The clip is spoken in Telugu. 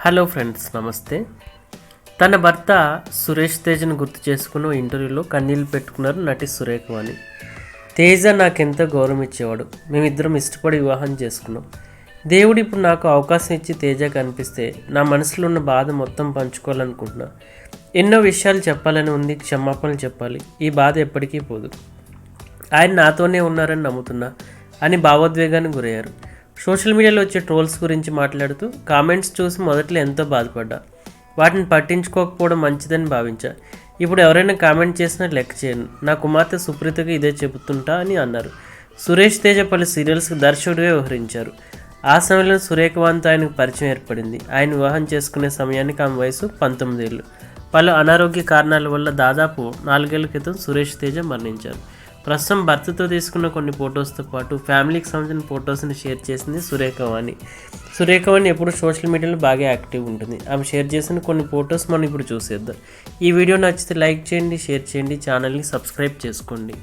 హలో ఫ్రెండ్స్ నమస్తే. తన భర్త సురేష్ తేజ్ను గుర్తు చేసుకుని ఇంటర్వ్యూలో కన్నీళ్ళు పెట్టుకున్నారు నటి సురేఖవాణి. తేజ నాకెంతో గౌరవం ఇచ్చేవాడు. మేమిద్దరం ఇష్టపడి వివాహం చేసుకున్నాం. దేవుడు ఇప్పుడు నాకు అవకాశం ఇచ్చి తేజ కనిపిస్తే నా మనసులో ఉన్న బాధ మొత్తం పంచుకోవాలనుకుంటున్నా. ఎన్నో విషయాలు చెప్పాలని ఉంది క్షమాపణలు చెప్పాలి. ఈ బాధ ఎప్పటికీ పోదు. ఆయన నాతోనే ఉన్నారని నమ్ముతున్నా అని భావోద్వేగానికి గురయ్యారు. సోషల్ మీడియాలో వచ్చే ట్రోల్స్ గురించి మాట్లాడుతూ కామెంట్స్ చూసి మొదట్లో ఎంతో బాధపడ్డా. వాటిని పట్టించుకోకపోవడం మంచిదని భావించా. ఇప్పుడు ఎవరైనా కామెంట్ చేసినా లెక్క చేయను. నా కుమార్తె సుప్రీతకు ఇదే చెబుతుంటా అని అన్నారు. సురేష్ తేజ పలు సీరియల్స్కి దర్శకుడిగా వ్యవహరించారు. ఆ సమయంలో సురేఖవంత్ ఆయనకు పరిచయం ఏర్పడింది. ఆయన వివాహం చేసుకునే సమయానికి ఆమె వయసు పంతొమ్మిది ఏళ్ళు పలు అనారోగ్య కారణాల వల్ల దాదాపు నాలుగేళ్ళ క్రితం సురేష్ తేజ మరణించారు. ప్రస్తుతం భర్తతో తీసుకున్న కొన్ని ఫొటోస్తో పాటు ఫ్యామిలీకి సంబంధించిన ఫొటోస్ని షేర్ చేసింది సురేఖవాణి. సురేఖవాణి ఎప్పుడు సోషల్ మీడియాలో బాగా యాక్టివ్ ఉంటుంది. ఆమె షేర్ చేసిన కొన్ని ఫొటోస్ మనం ఇప్పుడు చూసేద్దాం. ఈ వీడియో నచ్చితే లైక్ చేయండి షేర్ చేయండి ఛానల్ని సబ్స్క్రైబ్ చేసుకోండి.